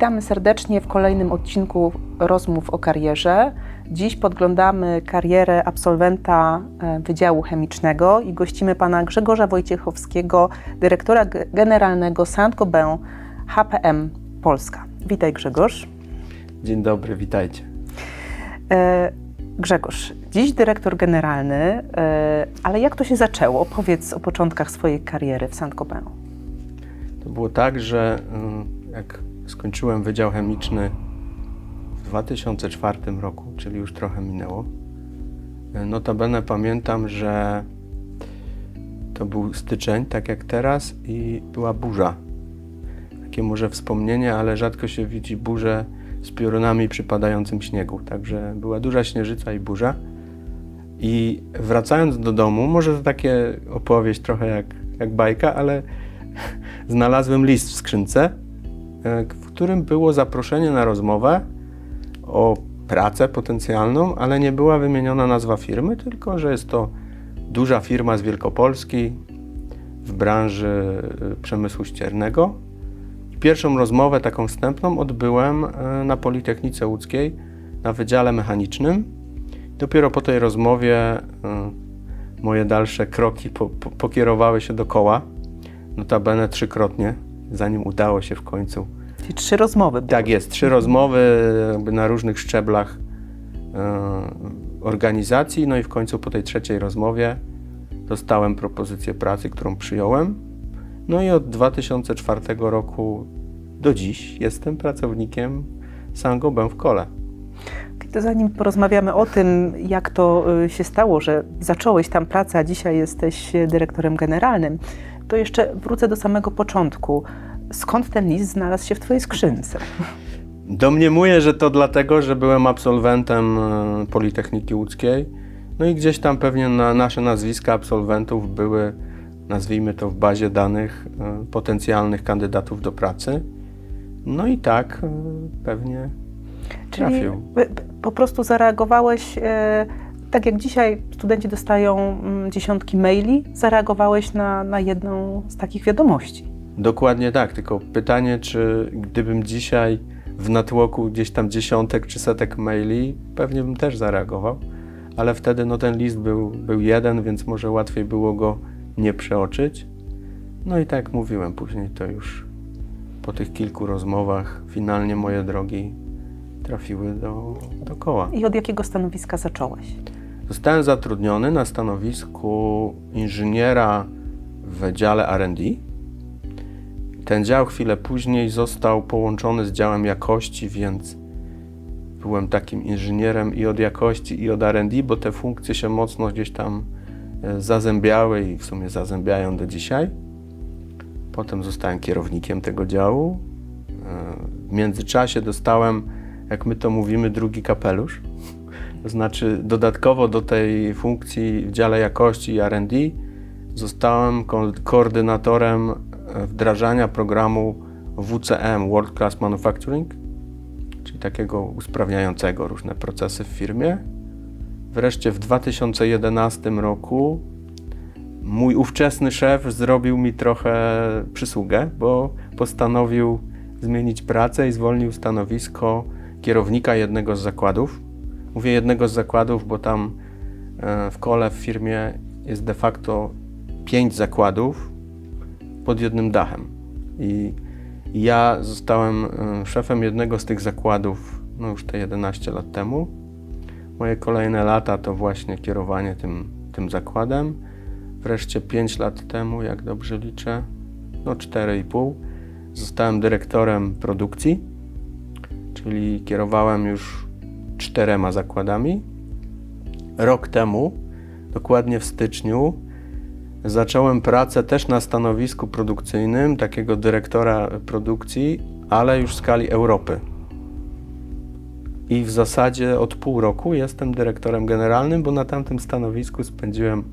Witamy serdecznie w kolejnym odcinku Rozmów o karierze. Dziś podglądamy karierę absolwenta e, Wydziału Chemicznego i gościmy pana Grzegorza Wojciechowskiego, dyrektora generalnego Saint-Gobain HPM Polska. Witaj Grzegorz. Dzień dobry, witajcie. E, Grzegorz, dziś dyrektor generalny, e, ale jak to się zaczęło? Powiedz o początkach swojej kariery w Saint-Gobain. To było tak, że y, jak skończyłem Wydział Chemiczny w 2004 roku, czyli już trochę minęło, notabene pamiętam, że to był styczeń, tak jak teraz, i była burza. Takie może wspomnienie, ale rzadko się widzi burzę z piorunami przypadającym śniegu. Także była duża śnieżyca i burza. I wracając do domu, może to takie opowieść trochę jak, jak bajka, ale znalazłem list w skrzynce, w którym było zaproszenie na rozmowę o pracę potencjalną, ale nie była wymieniona nazwa firmy, tylko że jest to duża firma z Wielkopolski w branży e, przemysłu ściernego. Pierwszą rozmowę taką wstępną odbyłem e, na Politechnice Łódzkiej na Wydziale Mechanicznym. Dopiero po tej rozmowie e, moje dalsze kroki po, po, pokierowały się do koła, notabene trzykrotnie, zanim udało się w końcu. Czyli trzy rozmowy. były. Tak jest, trzy rozmowy na różnych szczeblach e, organizacji, no i w końcu po tej trzeciej rozmowie dostałem propozycję pracy, którą przyjąłem. No i od 2004 roku do dziś jestem pracownikiem Saint-Gobain w Kole. To zanim porozmawiamy o tym, jak to y, się stało, że zacząłeś tam pracę, a dzisiaj jesteś y, dyrektorem generalnym, to jeszcze wrócę do samego początku. Skąd ten list znalazł się w Twojej skrzynce? Domniemuję, że to dlatego, że byłem absolwentem e, Politechniki Łódzkiej. No i gdzieś tam pewnie na nasze nazwiska absolwentów były, nazwijmy to w bazie danych e, potencjalnych kandydatów do pracy. No i tak e, pewnie Czyli trafił. po prostu zareagowałeś, tak jak dzisiaj studenci dostają mm, dziesiątki maili, zareagowałeś na, na jedną z takich wiadomości. Dokładnie tak, tylko pytanie, czy gdybym dzisiaj w natłoku gdzieś tam dziesiątek czy setek maili, pewnie bym też zareagował, ale wtedy no, ten list był, był jeden, więc może łatwiej było go nie przeoczyć. No i tak jak mówiłem, później to już po tych kilku rozmowach finalnie moje drogi trafiły do, do koła. I od jakiego stanowiska zacząłeś? Zostałem zatrudniony na stanowisku inżyniera w Wydziale R&D. Ten dział chwilę później został połączony z działem jakości, więc byłem takim inżynierem i od jakości, i od R&D, bo te funkcje się mocno gdzieś tam e, zazębiały i w sumie zazębiają do dzisiaj. Potem zostałem kierownikiem tego działu. E, W międzyczasie dostałem, jak my to mówimy, drugi kapelusz. Znaczy, dodatkowo do tej funkcji w dziale jakości i RD zostałem ko- koordynatorem e, wdrażania programu WCM World Class Manufacturing, czyli takiego usprawniającego różne procesy w firmie. Wreszcie w 2011 roku mój ówczesny szef zrobił mi trochę przysługę, bo postanowił zmienić pracę i zwolnił stanowisko kierownika jednego z zakładów. Mówię jednego z zakładów, bo tam e, w kole w firmie jest de facto pięć zakładów pod jednym dachem. I ja zostałem e, szefem jednego z tych zakładów no już te 11 lat temu. Moje kolejne lata to właśnie kierowanie tym, tym zakładem. Wreszcie 5 lat temu, jak dobrze liczę, no 4,5, zostałem dyrektorem produkcji, czyli kierowałem już czterema zakładami. Rok temu, dokładnie w styczniu, zacząłem pracę też na stanowisku produkcyjnym, takiego dyrektora produkcji, ale już w skali Europy. I w zasadzie od pół roku jestem dyrektorem generalnym, bo na tamtym stanowisku spędziłem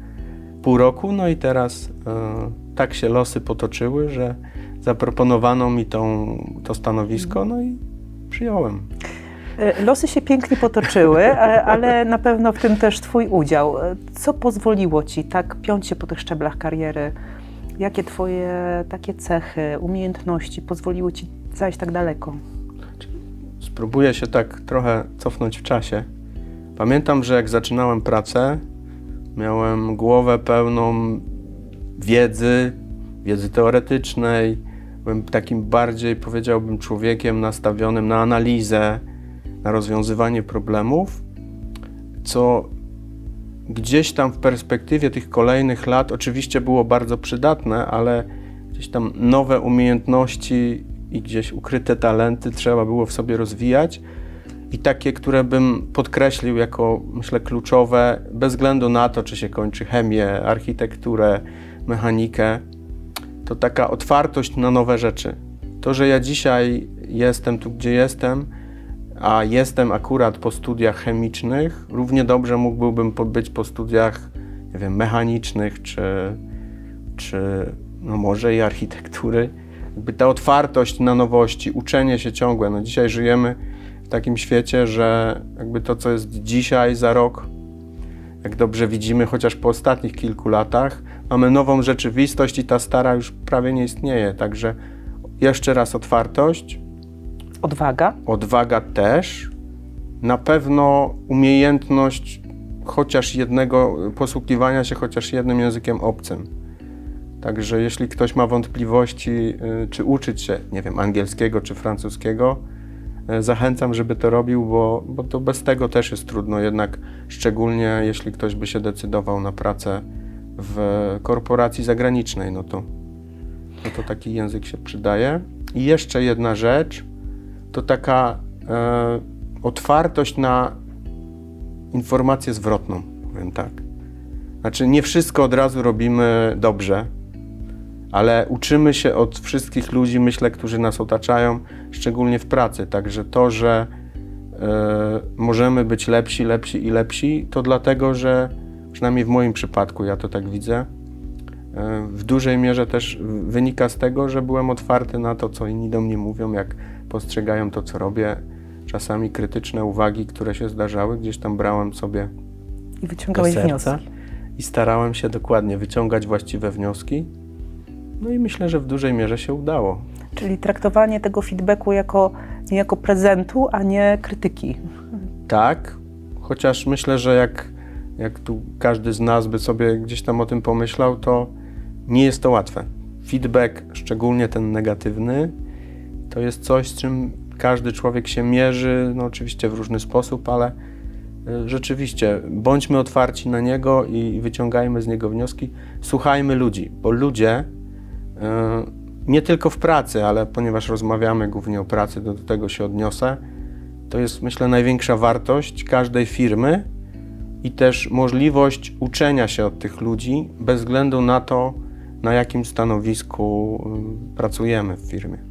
pół roku, no i teraz e, tak się losy potoczyły, że zaproponowano mi tą, to stanowisko, no i przyjąłem. E, Losy się pięknie potoczyły, e, ale na pewno w tym też Twój udział. E, Co pozwoliło Ci tak piąć się po tych szczeblach kariery? Jakie Twoje takie cechy, umiejętności pozwoliły Ci zajść tak daleko? Spróbuję się tak trochę cofnąć w czasie. Pamiętam, że jak zaczynałem pracę, miałem głowę pełną wiedzy, wiedzy teoretycznej. Byłem takim bardziej, powiedziałbym, człowiekiem nastawionym na analizę, na rozwiązywanie problemów, co gdzieś tam w perspektywie tych kolejnych lat oczywiście było bardzo przydatne, ale gdzieś tam nowe umiejętności i gdzieś ukryte talenty trzeba było w sobie rozwijać i takie, które bym podkreślił jako, myślę, kluczowe, bez względu na to, czy się kończy chemię, architekturę, mechanikę, to taka otwartość na nowe rzeczy. To, że ja dzisiaj jestem tu, gdzie jestem, a jestem akurat po studiach chemicznych, równie dobrze mógłbym być po studiach, nie wiem, mechanicznych, czy, czy no może i architektury. Jakby ta otwartość na nowości, uczenie się ciągłe. No dzisiaj żyjemy w takim świecie, że jakby to, co jest dzisiaj, za rok, jak dobrze widzimy, chociaż po ostatnich kilku latach, mamy nową rzeczywistość i ta stara już prawie nie istnieje. Także jeszcze raz otwartość, Odwaga. odwaga też, na pewno umiejętność chociaż jednego, posługiwania się chociaż jednym językiem obcym. Także jeśli ktoś ma wątpliwości, y, czy uczyć się, nie wiem, angielskiego czy francuskiego, y, zachęcam, żeby to robił, bo, bo to bez tego też jest trudno, jednak szczególnie jeśli ktoś by się decydował na pracę w korporacji zagranicznej, no to, no to taki język się przydaje. I jeszcze jedna rzecz, to taka e, otwartość na informację zwrotną, powiem tak. Znaczy, nie wszystko od razu robimy dobrze, ale uczymy się od wszystkich ludzi, myślę, którzy nas otaczają, szczególnie w pracy. Także to, że e, możemy być lepsi, lepsi i lepsi, to dlatego, że przynajmniej w moim przypadku, ja to tak widzę, e, w dużej mierze też wynika z tego, że byłem otwarty na to, co inni do mnie mówią, jak postrzegają to, co robię. Czasami krytyczne uwagi, które się zdarzały, gdzieś tam brałem sobie I do wyciągałeś serca wnioski. i starałem się dokładnie wyciągać właściwe wnioski. No i myślę, że w dużej mierze się udało. Czyli traktowanie tego feedbacku jako, nie jako prezentu, a nie krytyki. Tak, chociaż myślę, że jak, jak tu każdy z nas by sobie gdzieś tam o tym pomyślał, to nie jest to łatwe. Feedback, szczególnie ten negatywny, to jest coś, z czym każdy człowiek się mierzy, no oczywiście w różny sposób, ale y, rzeczywiście bądźmy otwarci na niego i wyciągajmy z niego wnioski. Słuchajmy ludzi, bo ludzie y, nie tylko w pracy, ale ponieważ rozmawiamy głównie o pracy, do tego się odniosę, to jest myślę największa wartość każdej firmy i też możliwość uczenia się od tych ludzi bez względu na to, na jakim stanowisku y, pracujemy w firmie.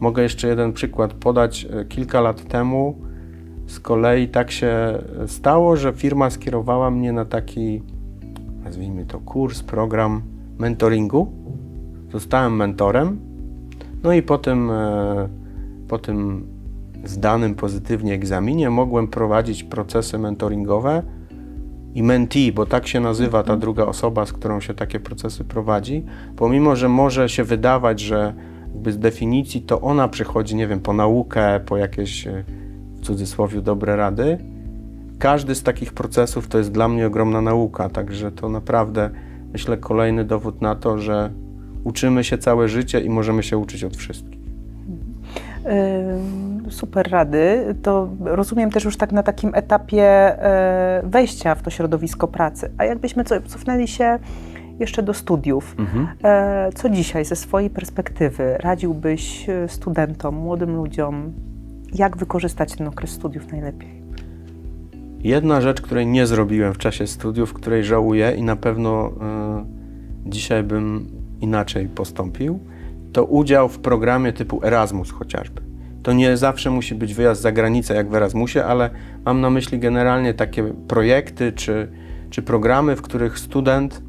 Mogę jeszcze jeden przykład podać. E, Kilka lat temu z kolei tak się stało, że firma skierowała mnie na taki, nazwijmy to kurs, program mentoringu. Zostałem mentorem. No i po tym, e, po tym zdanym pozytywnie egzaminie mogłem prowadzić procesy mentoringowe i mentee, bo tak się nazywa ta druga osoba, z którą się takie procesy prowadzi. Pomimo, że może się wydawać, że jakby z definicji to ona przychodzi, nie wiem, po naukę, po jakieś e, w cudzysłowie dobre rady. Każdy z takich procesów to jest dla mnie ogromna nauka, także to naprawdę myślę kolejny dowód na to, że uczymy się całe życie i możemy się uczyć od wszystkich. Super rady. To rozumiem też już tak na takim etapie e, wejścia w to środowisko pracy. A jakbyśmy co- cofnęli się jeszcze do studiów, e, co dzisiaj ze swojej perspektywy radziłbyś e, studentom, młodym ludziom, jak wykorzystać ten okres studiów najlepiej? Jedna rzecz, której nie zrobiłem w czasie studiów, której żałuję i na pewno y, dzisiaj bym inaczej postąpił, to udział w programie typu Erasmus chociażby. To nie zawsze musi być wyjazd za granicę jak w Erasmusie, ale mam na myśli generalnie takie projekty czy, czy programy, w których student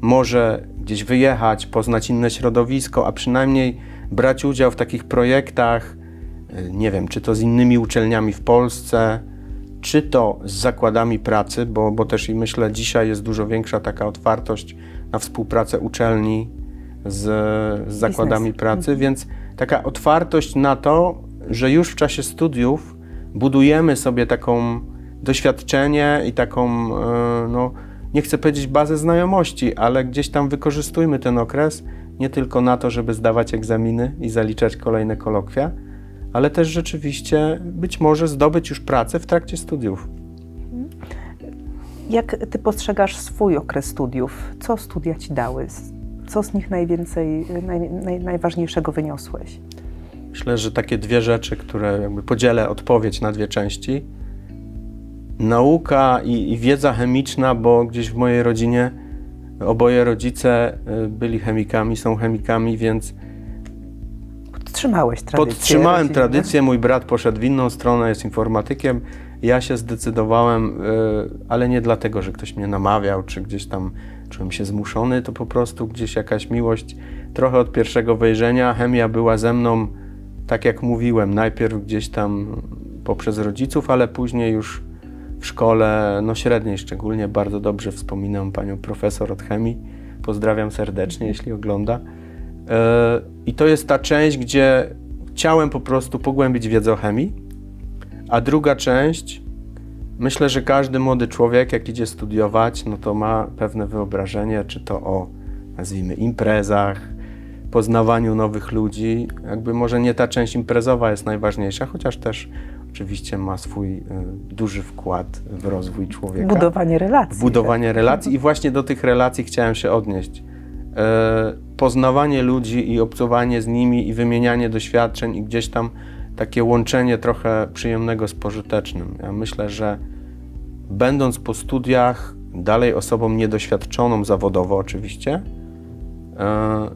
może gdzieś wyjechać, poznać inne środowisko, a przynajmniej brać udział w takich projektach, y, nie wiem, czy to z innymi uczelniami w Polsce, czy to z zakładami pracy, bo, bo też i myślę, dzisiaj jest dużo większa taka otwartość na współpracę uczelni z, z zakładami pracy, więc taka otwartość na to, że już w czasie studiów budujemy sobie taką doświadczenie i taką, e, no, nie chcę powiedzieć bazę znajomości, ale gdzieś tam wykorzystujmy ten okres nie tylko na to, żeby zdawać egzaminy i zaliczać kolejne kolokwia, ale też rzeczywiście być może zdobyć już pracę w trakcie studiów. Jak ty postrzegasz swój okres studiów? Co studia ci dały? Co z nich najwięcej, naj, naj, najważniejszego wyniosłeś? Myślę, że takie dwie rzeczy, które jakby podzielę odpowiedź na dwie części. Nauka i, i wiedza chemiczna, bo gdzieś w mojej rodzinie oboje rodzice y, byli chemikami, są chemikami, więc Podtrzymałeś tradycję. podtrzymałem tradycję. Mój brat poszedł w inną stronę, jest informatykiem. Ja się zdecydowałem, y, ale nie dlatego, że ktoś mnie namawiał, czy gdzieś tam czułem się zmuszony, to po prostu gdzieś jakaś miłość, trochę od pierwszego wejrzenia. Chemia była ze mną, tak jak mówiłem, najpierw gdzieś tam poprzez rodziców, ale później już w szkole, no średniej szczególnie, bardzo dobrze wspominam panią profesor od chemii. Pozdrawiam serdecznie, jeśli ogląda. E, I to jest ta część, gdzie chciałem po prostu pogłębić wiedzę o chemii, a druga część, myślę, że każdy młody człowiek, jak idzie studiować, no to ma pewne wyobrażenie, czy to o, nazwijmy, imprezach, poznawaniu nowych ludzi. Jakby może nie ta część imprezowa jest najważniejsza, chociaż też oczywiście ma swój y, duży wkład w rozwój człowieka Budowanie relacji. budowanie relacji i właśnie do tych relacji chciałem się odnieść. E, poznawanie ludzi i obcowanie z nimi i wymienianie doświadczeń i gdzieś tam takie łączenie trochę przyjemnego z pożytecznym. Ja myślę, że będąc po studiach, dalej osobą niedoświadczoną zawodowo oczywiście, e,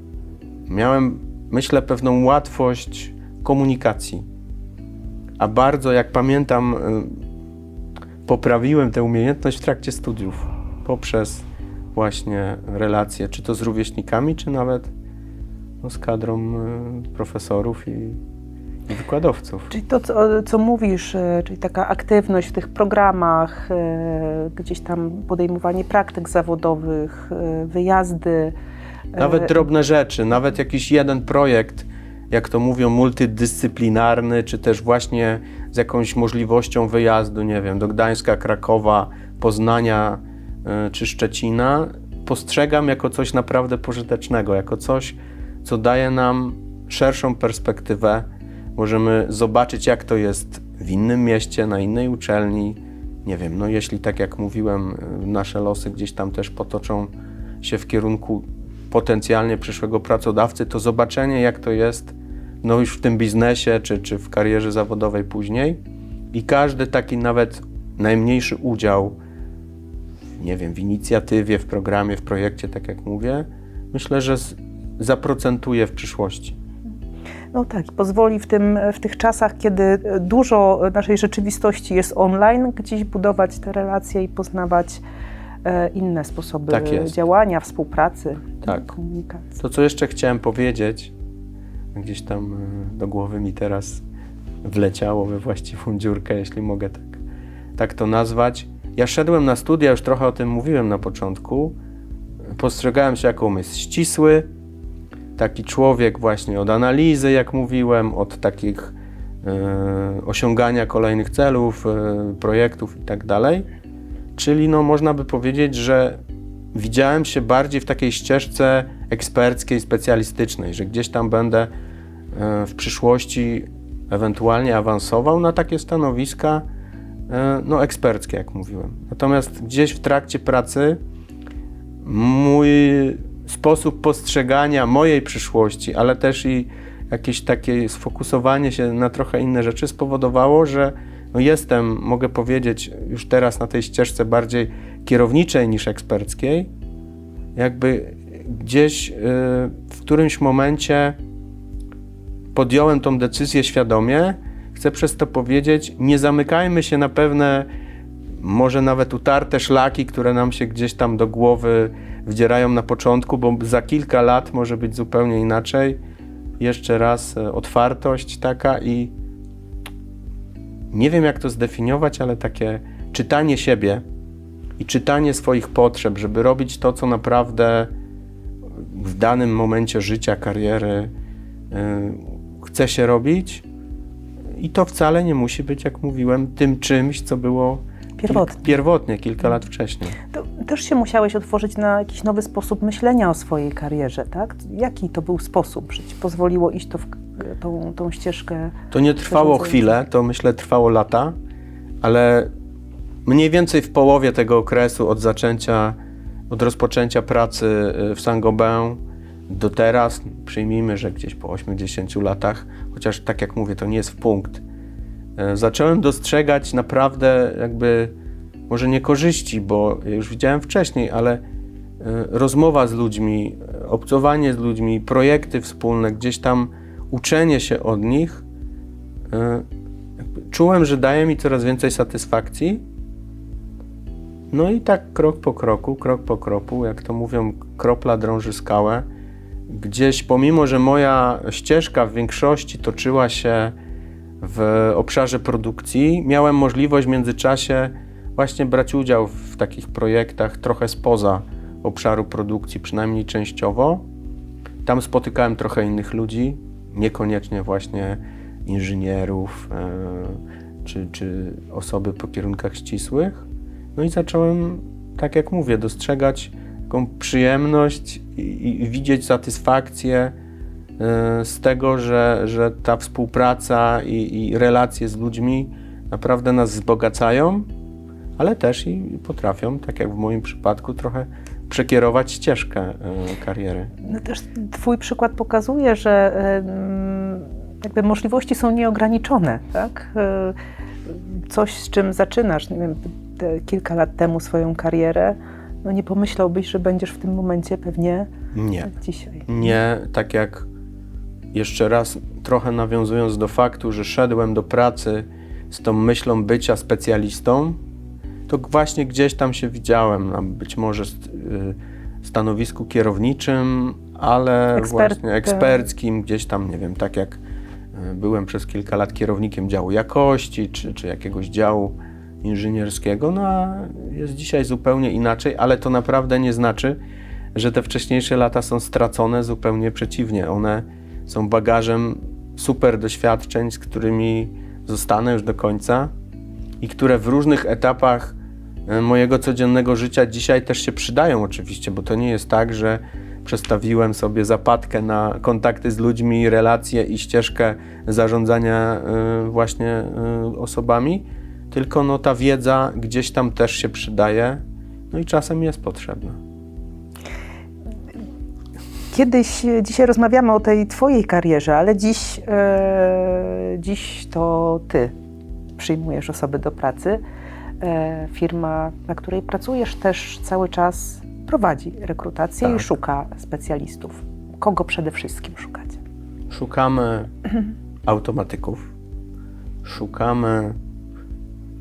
miałem, myślę, pewną łatwość komunikacji. A bardzo, jak pamiętam, y, poprawiłem tę umiejętność w trakcie studiów poprzez właśnie relacje, czy to z rówieśnikami, czy nawet no, z kadrą y, profesorów i, i wykładowców. Czyli to, co, co mówisz, e, czyli taka aktywność w tych programach, gdzieś tam podejmowanie praktyk zawodowych, wyjazdy. Nawet drobne rzeczy, nawet jakiś jeden projekt, jak to mówią, multidyscyplinarny, czy też właśnie z jakąś możliwością wyjazdu, nie wiem, do Gdańska, Krakowa, Poznania y, czy Szczecina, postrzegam jako coś naprawdę pożytecznego, jako coś, co daje nam szerszą perspektywę. Możemy zobaczyć, jak to jest w innym mieście, na innej uczelni. Nie wiem, no jeśli tak jak mówiłem, y, nasze losy gdzieś tam też potoczą się w kierunku potencjalnie przyszłego pracodawcy, to zobaczenie, jak to jest no już w tym biznesie czy, czy w karierze zawodowej później. I każdy taki nawet najmniejszy udział, nie wiem, w inicjatywie, w programie, w projekcie, tak jak mówię, myślę, że zaprocentuje w przyszłości. No tak, pozwoli w, tym, w tych czasach, kiedy dużo naszej rzeczywistości jest online, gdzieś budować te relacje i poznawać inne sposoby Tak działania, współpracy, Tak. komunikacji. To, co jeszcze chciałem powiedzieć, gdzieś tam y, do głowy mi teraz wleciało we właściwą dziurkę, jeśli mogę tak, tak to nazwać. Ja szedłem na studia, już trochę o tym mówiłem na początku. Postrzegałem się jako umysł ścisły, taki człowiek właśnie od analizy, jak mówiłem, od takich y, osiągania kolejnych celów, y, projektów i tak dalej. Czyli no, można by powiedzieć, że widziałem się bardziej w takiej ścieżce eksperckiej, specjalistycznej, że gdzieś tam będę e, w przyszłości ewentualnie awansował na takie stanowiska e, no, eksperckie, jak mówiłem. Natomiast gdzieś w trakcie pracy mój sposób postrzegania mojej przyszłości, ale też i jakieś takie sfokusowanie się na trochę inne rzeczy spowodowało, że no jestem, mogę powiedzieć, już teraz na tej ścieżce bardziej kierowniczej niż eksperckiej. Jakby gdzieś y, w którymś momencie podjąłem tą decyzję świadomie. Chcę przez to powiedzieć, nie zamykajmy się na pewne, może nawet utarte szlaki, które nam się gdzieś tam do głowy wdzierają na początku, bo za kilka lat może być zupełnie inaczej. Jeszcze raz e, otwartość taka i nie wiem jak to zdefiniować, ale takie czytanie siebie i czytanie swoich potrzeb, żeby robić to, co naprawdę w danym momencie życia, kariery yy, chce się robić, I to wcale nie musi być, jak mówiłem, tym czymś, co było Pierwotnie. Kilk, pierwotnie kilka lat wcześniej. To też się musiałeś otworzyć na jakiś nowy sposób myślenia o swojej karierze, tak? Jaki to był sposób, ci pozwoliło iść to w, tą, tą ścieżkę? To nie trwało chwilę, to myślę trwało lata, ale mniej więcej w połowie tego okresu od zaczęcia, od rozpoczęcia pracy y, w Saint-Gobain do teraz, przyjmijmy, że gdzieś po 80 latach, chociaż tak jak mówię, to nie jest w punkt, y, zacząłem dostrzegać naprawdę jakby, może nie korzyści, bo już widziałem wcześniej, ale y, rozmowa z ludźmi, obcowanie z ludźmi, projekty wspólne, gdzieś tam uczenie się od nich, jakby czułem, że daje mi coraz więcej satysfakcji. No i tak krok po kroku, krok po kroku, jak to mówią, kropla drąży skałę. Gdzieś, pomimo że moja ścieżka w większości toczyła się w obszarze produkcji, miałem możliwość w międzyczasie właśnie brać udział w takich projektach trochę spoza obszaru produkcji, przynajmniej częściowo. Tam spotykałem trochę innych ludzi, niekoniecznie właśnie inżynierów e, czy, czy osoby po kierunkach ścisłych. No i zacząłem, tak jak mówię, dostrzegać taką przyjemność i, i widzieć satysfakcję e, z tego, że, że ta współpraca i, i relacje z ludźmi naprawdę nas wzbogacają, ale też i potrafią, tak jak w moim przypadku, trochę przekierować ścieżkę e, kariery. No też twój przykład pokazuje, że jakby możliwości są nieograniczone, tak? E, Coś, z czym zaczynasz, nie wiem, kilka lat temu swoją karierę, no nie pomyślałbyś, że będziesz w tym momencie pewnie Nie. dzisiaj. Nie, tak jak jeszcze raz trochę nawiązując do faktu, że szedłem do pracy z tą myślą bycia specjalistą, to właśnie gdzieś tam się widziałem, na być może y, stanowisku kierowniczym, ale Ekspertem. właśnie eksperckim, gdzieś tam, nie wiem, tak jak y, byłem przez kilka lat kierownikiem działu jakości, czy, czy jakiegoś działu inżynierskiego, no a jest dzisiaj zupełnie inaczej, ale to naprawdę nie znaczy, że te wcześniejsze lata są stracone, zupełnie przeciwnie. One są bagażem super doświadczeń, z którymi zostanę już do końca i które w różnych etapach mojego codziennego życia dzisiaj też się przydają oczywiście, bo to nie jest tak, że przestawiłem sobie zapadkę na kontakty z ludźmi, relacje i ścieżkę zarządzania e, właśnie e, osobami, tylko no, ta wiedza gdzieś tam też się przydaje, no i czasem jest potrzebna. Kiedyś, e, dzisiaj rozmawiamy o tej twojej karierze, ale dziś, e, dziś to ty przyjmujesz osoby do pracy. E, firma, na której pracujesz, też cały czas prowadzi rekrutację Tak. i szuka specjalistów. Kogo przede wszystkim szukacie? Szukamy automatyków, szukamy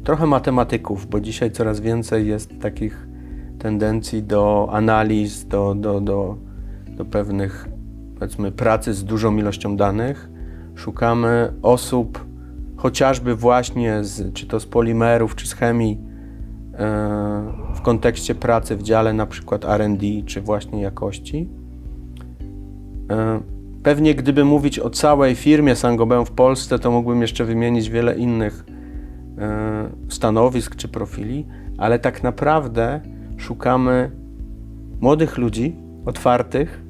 trochę matematyków, bo dzisiaj coraz więcej jest takich tendencji do analiz, do, do, do, do pewnych, powiedzmy, pracy z dużą ilością danych. Szukamy osób, chociażby właśnie z, czy to z polimerów, czy z chemii, e, w kontekście pracy w dziale na przykład R&D, czy właśnie jakości. E, Pewnie gdyby mówić o całej firmie Saint-Gobain w Polsce, to mógłbym jeszcze wymienić wiele innych e, stanowisk czy profili, ale tak naprawdę szukamy młodych ludzi, otwartych,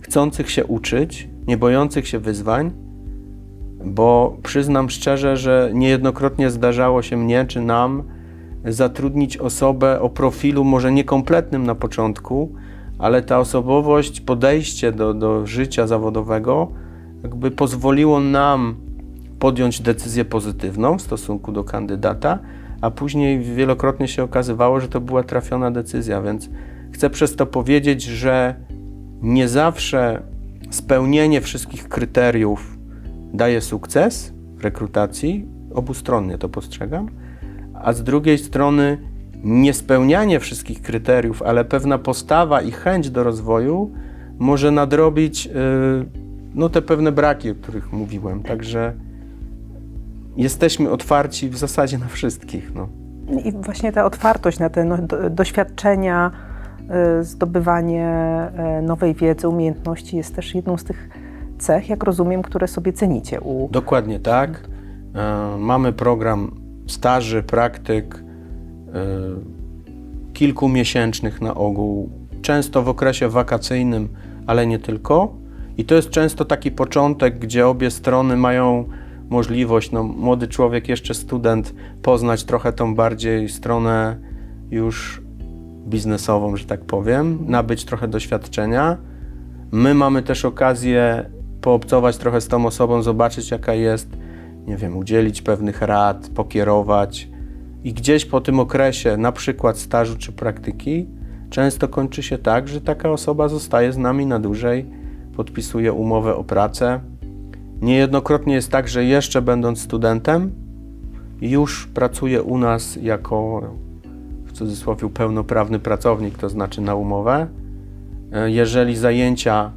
chcących się uczyć, nie bojących się wyzwań, bo przyznam szczerze, że niejednokrotnie zdarzało się mnie czy nam zatrudnić osobę o profilu może niekompletnym na początku, ale ta osobowość, podejście do, do życia zawodowego jakby pozwoliło nam podjąć decyzję pozytywną w stosunku do kandydata, a później wielokrotnie się okazywało, że to była trafiona decyzja, więc chcę przez to powiedzieć, że nie zawsze spełnienie wszystkich kryteriów daje sukces rekrutacji, obustronnie to postrzegam, a z drugiej strony niespełnianie wszystkich kryteriów, ale pewna postawa i chęć do rozwoju może nadrobić y, no, te pewne braki, o których mówiłem. Także jesteśmy otwarci w zasadzie na wszystkich. No. I właśnie ta otwartość na te no, do, doświadczenia, y, zdobywanie y, nowej wiedzy, umiejętności jest też jedną z tych cech, jak rozumiem, które sobie cenicie u Dokładnie tak. E, Mamy program staży, praktyk, e, kilkumiesięcznych na ogół, często w okresie wakacyjnym, ale nie tylko. I to jest często taki początek, gdzie obie strony mają możliwość, no, młody człowiek, jeszcze student, poznać trochę tą bardziej stronę już biznesową, że tak powiem, nabyć trochę doświadczenia. My mamy też okazję poobcować trochę z tą osobą, zobaczyć jaka jest, nie wiem, udzielić pewnych rad, pokierować. I gdzieś po tym okresie, na przykład stażu czy praktyki, często kończy się tak, że taka osoba zostaje z nami na dłużej, podpisuje umowę o pracę. Niejednokrotnie jest tak, że jeszcze będąc studentem, już pracuje u nas jako w cudzysłowie pełnoprawny pracownik, to znaczy na umowę. E, Jeżeli zajęcia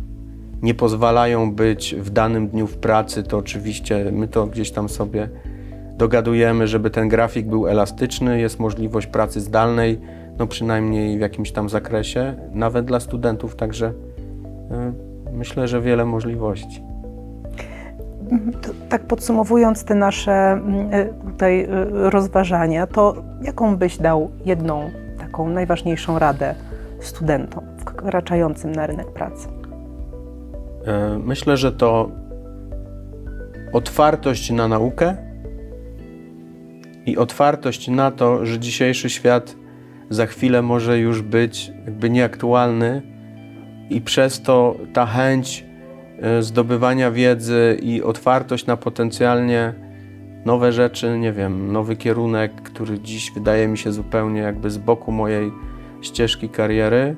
nie pozwalają być w danym dniu w pracy, to oczywiście my to gdzieś tam sobie dogadujemy, żeby ten grafik był elastyczny, jest możliwość pracy zdalnej, no przynajmniej w jakimś tam zakresie, nawet dla studentów, także e, myślę, że wiele możliwości. To, tak podsumowując te nasze mm, y, tutaj y, rozważania, to jaką byś dał jedną taką najważniejszą radę studentom wkraczającym na rynek pracy? E, Myślę, że to otwartość na naukę i otwartość na to, że dzisiejszy świat za chwilę może już być jakby nieaktualny i przez to ta chęć e, zdobywania wiedzy i otwartość na potencjalnie nowe rzeczy, nie wiem, nowy kierunek, który dziś wydaje mi się zupełnie jakby z boku mojej ścieżki kariery,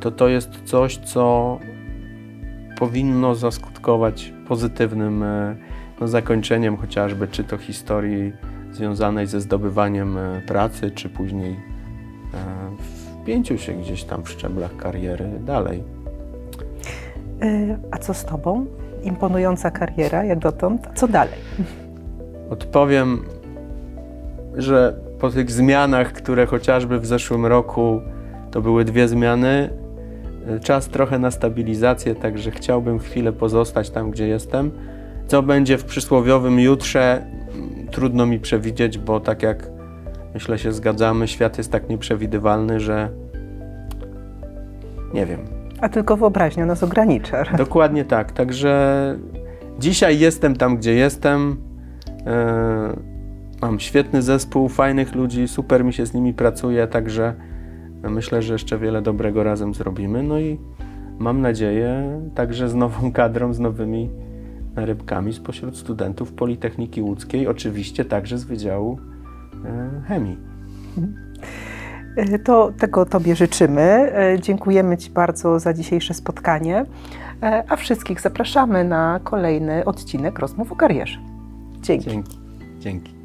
to to jest coś, co powinno zaskutkować pozytywnym e, no, zakończeniem chociażby czy to historii związanej ze zdobywaniem e, pracy, czy później e, wpięciu się gdzieś tam w szczeblach kariery dalej. A co z tobą? Imponująca kariera, jak dotąd. Co dalej? Odpowiem, że po tych zmianach, które chociażby w zeszłym roku to były dwie zmiany, czas trochę na stabilizację, także chciałbym chwilę pozostać tam, gdzie jestem. Co będzie w przysłowiowym jutrze, mm, trudno mi przewidzieć, bo tak jak myślę się zgadzamy, świat jest tak nieprzewidywalny, że nie wiem. A tylko wyobraźnia nas ogranicza. Dokładnie tak. Także dzisiaj jestem tam, gdzie jestem. E, mam świetny zespół, fajnych ludzi, super mi się z nimi pracuje, także myślę, że jeszcze wiele dobrego razem zrobimy. No i mam nadzieję także z nową kadrą, z nowymi rybkami spośród studentów Politechniki Łódzkiej, oczywiście także z Wydziału e, Chemii. Y, To tego Tobie życzymy. Y, Dziękujemy Ci bardzo za dzisiejsze spotkanie, a wszystkich zapraszamy na kolejny odcinek Rozmów o karierze. Dzięki. Dzięki. Dzięki.